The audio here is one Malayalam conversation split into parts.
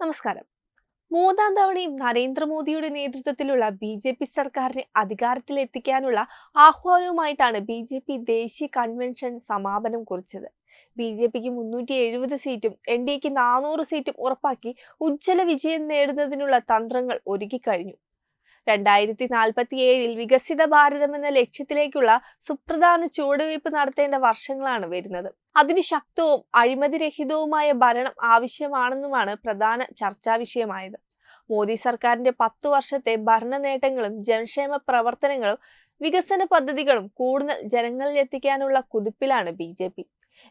നമസ്കാരം. മൂന്നാം തവണയും നരേന്ദ്രമോദിയുടെ നേതൃത്വത്തിലുള്ള ബി ജെ പി സർക്കാരിനെ അധികാരത്തിലെത്തിക്കാനുള്ള ആഹ്വാനവുമായിട്ടാണ് ബി ജെ പി ദേശീയ കൺവെൻഷൻ സമാപനം കുറിച്ചത്. ബി ജെ പിക്ക് മുന്നൂറ്റി എഴുപത് സീറ്റും എൻ ഡി എക്ക് നാനൂറ് സീറ്റും ഉറപ്പാക്കി ഉജ്ജ്വല വിജയം നേടുന്നതിനുള്ള തന്ത്രങ്ങൾ ഒരുക്കിക്കഴിഞ്ഞു. രണ്ടായിരത്തി നാൽപ്പത്തി ഏഴിൽ വികസിത ഭാരതം എന്ന ലക്ഷ്യത്തിലേക്കുള്ള സുപ്രധാന ചുവടുവയ്പ് നടത്തേണ്ട വർഷങ്ങളാണ് വരുന്നത്. അതിന് ശക്തവും അഴിമതിരഹിതവുമായ ഭരണം ആവശ്യമാണെന്നുമാണ് പ്രധാന ചർച്ചാ വിഷയമായത്. മോദി സർക്കാരിന്റെ പത്തു വർഷത്തെ ഭരണ നേട്ടങ്ങളും ജനക്ഷേമ പ്രവർത്തനങ്ങളും വികസന പദ്ധതികളും കൂടുതൽ ജനങ്ങളിൽ എത്തിക്കാനുള്ള കുതിപ്പിലാണ് ബി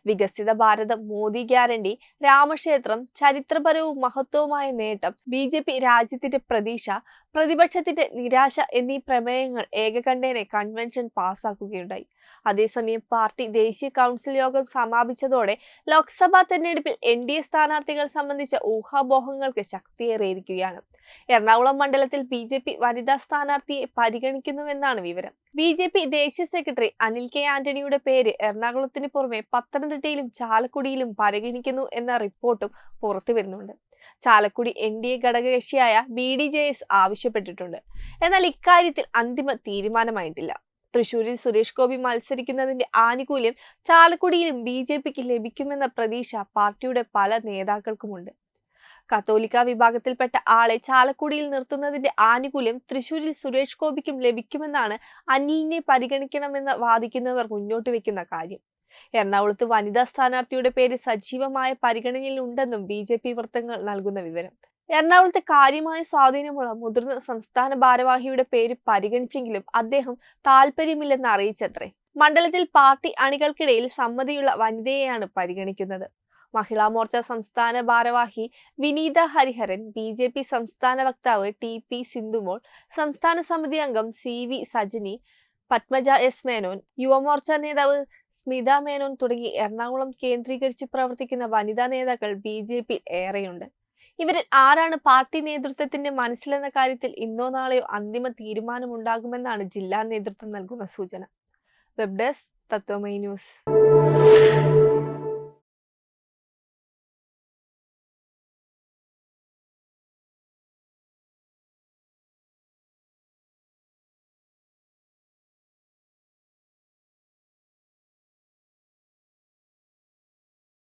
വികസിത ഭാരതം മോദി ഗ്യാരണ്ടി രാമക്ഷേത്രം ചരിത്രപരവും മഹത്വവുമായ നേട്ടം ബി ജെ പി രാജ്യത്തിന്റെ പ്രതീക്ഷ പ്രതിപക്ഷത്തിന്റെ നിരാശ എന്നീ പ്രമേയങ്ങൾ ഏകകണ്ഠേനെ കൺവെൻഷൻ പാസാക്കുകയുണ്ടായി അതേസമയം പാർട്ടി ദേശീയ കൗൺസിൽ യോഗം സമാപിച്ചതോടെ ലോക്സഭാ തെരഞ്ഞെടുപ്പിൽ എൻ ഡി എ സ്ഥാനാർത്ഥികൾ സംബന്ധിച്ച ഊഹാപോഹങ്ങൾക്ക് ശക്തിയേറിയിരിക്കുകയാണ്. എറണാകുളം മണ്ഡലത്തിൽ ബി ജെ പി വനിതാ സ്ഥാനാർത്ഥിയെ പരിഗണിക്കുന്നുവെന്നാണ് വിവരം. ബി ജെ പി ദേശീയ സെക്രട്ടറി അനിൽ കെ ആന്റണിയുടെ പേര് എറണാകുളത്തിന് പുറമെ പത്തനംതിട്ടയിലും ചാലക്കുടിയിലും പരിഗണിക്കുന്നു എന്ന റിപ്പോർട്ടും പുറത്തു വരുന്നുണ്ട്. ചാലക്കുടി എൻ ഡി എ ഘടകകക്ഷിയായ ബി ഡി ജെ എസ് ആവശ്യപ്പെട്ടിട്ടുണ്ട്. എന്നാൽ ഇക്കാര്യത്തിൽ അന്തിമ തീരുമാനമായിട്ടില്ല. തൃശൂരിൽ സുരേഷ് ഗോപി മത്സരിക്കുന്നതിന്റെ ആനുകൂല്യം ചാലക്കുടിയിലും ബി ജെ പിക്ക് ലഭിക്കുമെന്ന പ്രതീക്ഷ പാർട്ടിയുടെ പല നേതാക്കൾക്കുമുണ്ട്. കത്തോലിക്ക വിഭാഗത്തിൽപ്പെട്ട ആളെ ചാലക്കുടിയിൽ നിർത്തുന്നതിന്റെ ആനുകൂല്യം തൃശൂരിൽ സുരേഷ് ഗോപിക്കും ലഭിക്കുമെന്നാണ് അനിലിനെ പരിഗണിക്കണമെന്ന് വാദിക്കുന്നവർ മുന്നോട്ട് വെക്കുന്ന കാര്യം. എറണാകുളത്ത് വനിതാ സ്ഥാനാർത്ഥിയുടെ പേര് സജീവമായ പരിഗണനയിൽ ഉണ്ടെന്നും ബി ജെ പി വൃത്തങ്ങൾ നൽകുന്ന വിവരം. എറണാകുളത്തെ കാര്യമായ സ്വാധീനമുള്ള മുതിർന്ന സംസ്ഥാന ഭാരവാഹിയുടെ പേര് പരിഗണിച്ചെങ്കിലും അദ്ദേഹം താല്പര്യമില്ലെന്ന് അറിയിച്ചത്രേ. മണ്ഡലത്തിൽ പാർട്ടി അണികൾക്കിടയിൽ സമ്മതിയുള്ള വനിതയെയാണ് പരിഗണിക്കുന്നത്. മഹിളാ മോർച്ച സംസ്ഥാന ഭാരവാഹി Vineetha Hariharan B J P സംസ്ഥാന വക്താവ് ടി പി സിന്ധുമോൾ സംസ്ഥാന സമിതി അംഗം C V Sajini Padmaja S Menon Yuvamorcha നേതാവ് സ്മിത മേനോൻ തുടങ്ങി എറണാകുളം കേന്ദ്രീകരിച്ച് പ്രവർത്തിക്കുന്ന വനിതാ നേതാക്കൾ ബി ജെ പി ഏറെയുണ്ട്. ഇവരിൽ ആരാണ് പാർട്ടി നേതൃത്വത്തിന്റെ മനസ്സിലെന്ന കാര്യത്തിൽ ഇന്നോ നാളെയോ അന്തിമ തീരുമാനമുണ്ടാകുമെന്നാണ് ജില്ലാ നേതൃത്വം നൽകുന്ന സൂചന. Web desk Tatwamayi news.